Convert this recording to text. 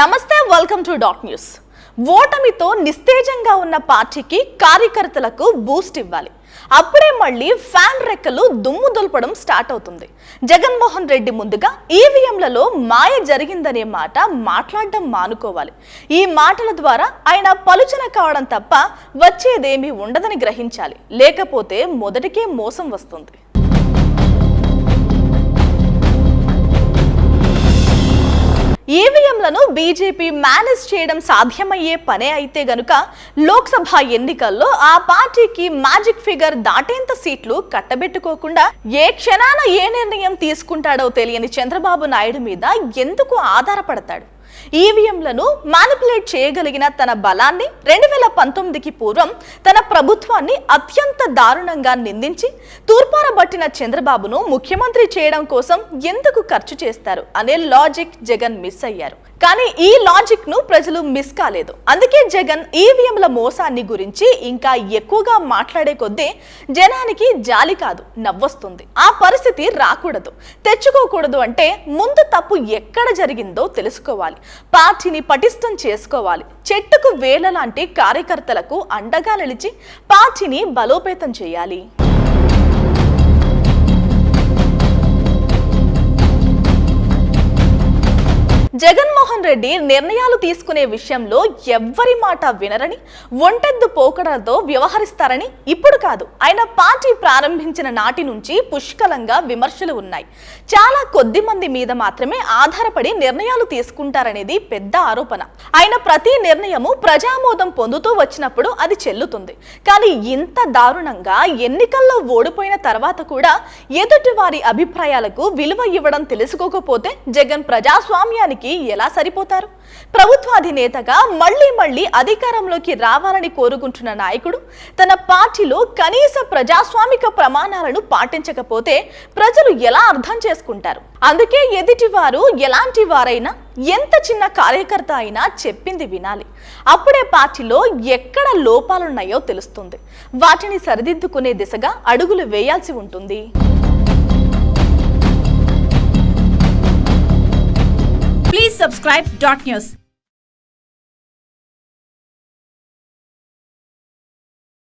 నమస్తే welcome to dot news ఓటమితో నిస్తేజంగా ఉన్న పార్టీకి కార్యకర్తలకు బూస్ట్ ఇవ్వాలి. అప్పుడే మళ్ళీ ఫ్యాన్ రెక్కలు దుమ్ము దులపడం స్టార్ట్ అవుతుంది. జగన్మోహన్ రెడ్డి ముందుగా ఈవీఎంలలో మాయ జరిగిందనే మాట మాట్లాడడం మానుకోవాలి. ఈ మాటల ద్వారా ఆయన పలుచన కావడం తప్ప వచ్చేదేమీ ఉండదని గ్రహించాలి. లేకపోతే మొదటికే మోసం వస్తుంది. ఈవీఎంలను బీజేపీ మేనేజ్ చేయడం సాధ్యమయ్యే పనే అయితే గనుక లోక్సభ ఎన్నికల్లో ఆ పార్టీకి మ్యాజిక్ ఫిగర్ దాటేంత సీట్లు కట్టబెట్టుకోకుండా ఏ క్షణాన ఏ నిర్ణయం తీసుకుంటాడో తెలియని చంద్రబాబు నాయుడు మీద ఎందుకు ఆధారపడతాడు? ఈవీఎంలను మానిపులేట్ చేయగలిగిన తన బలాన్ని రెండు వేల పంతొమ్మిదికి పూర్వం తన ప్రభుత్వాన్ని అత్యంత దారుణంగా నిందించి తూర్పారబట్టిన చంద్రబాబును ముఖ్యమంత్రి చేయడం కోసం ఎందుకు ఖర్చు చేస్తారు అనే లాజిక్ జగన్ మిస్ అయ్యారు. కానీ ఈ లాజిక్ను ప్రజలు మిస్ కాలేదు. అందుకే జగన్ ఈవీఎంల మోసాన్ని గురించి ఇంకా ఎక్కువగా మాట్లాడే కొద్దీ జనానికి జాలి కాదు నవ్వొస్తుంది. ఆ పరిస్థితి రాకూడదు. తెచ్చుకోకూడదు అంటే ముందు తప్పు ఎక్కడ జరిగిందో తెలుసుకోవాలి. పార్టీని పటిష్టం చేసుకోవాలి. చెట్టుకు వేల లాంటి కార్యకర్తలకు అండగా నిలిచి పార్టీని బలోపేతం చేయాలి. జగన్మోహన్ రెడ్డి నిర్ణయాలు తీసుకునే విషయంలో ఎవ్వరి మాట వినరని ఒంటెద్దు పోకడలతో వ్యవహరిస్తారని ఇప్పుడు కాదు. ఆయన పార్టీ ప్రారంభించిన నాటి నుంచి పుష్కలంగా విమర్శలు ఉన్నాయి. చాలా కొద్ది మంది మీద మాత్రమే ఆధారపడి నిర్ణయాలు తీసుకుంటారనేది పెద్ద ఆరోపణ. ఆయన ప్రతి నిర్ణయము ప్రజామోదం పొందుతూ వచ్చినప్పుడు అది చెల్లుతుంది. కానీ ఇంత దారుణంగా ఎన్నికల్లో ఓడిపోయిన తర్వాత కూడా ఎదుటి వారి అభిప్రాయాలకు విలువ ఇవ్వడం తెలుసుకోకపోతే జగన్ ప్రజాస్వామ్యానికి ఎలా సరిపోతారు? ప్రభుత్వ అధినేతగా మళ్ళీ మళ్ళీ అధికారంలోకి రావాలని కోరుకుంటున్న నాయకుడు తన పార్టీలో కనీస ప్రజాస్వామిక ప్రమాణాలను పాటించకపోతే ప్రజలు ఎలా అర్థం చేసుకుంటారు? అందుకే ఎదుటివారు ఎలాంటి వారైనా ఎంత చిన్న కార్యకర్త అయినా చెప్పింది వినాలి. అప్పుడే పార్టీలో ఎక్కడ లోపాలున్నాయో తెలుస్తుంది. వాటిని సరిదిద్దుకునే దిశగా అడుగులు వేయాల్సి ఉంటుంది. Subscribe Dot News.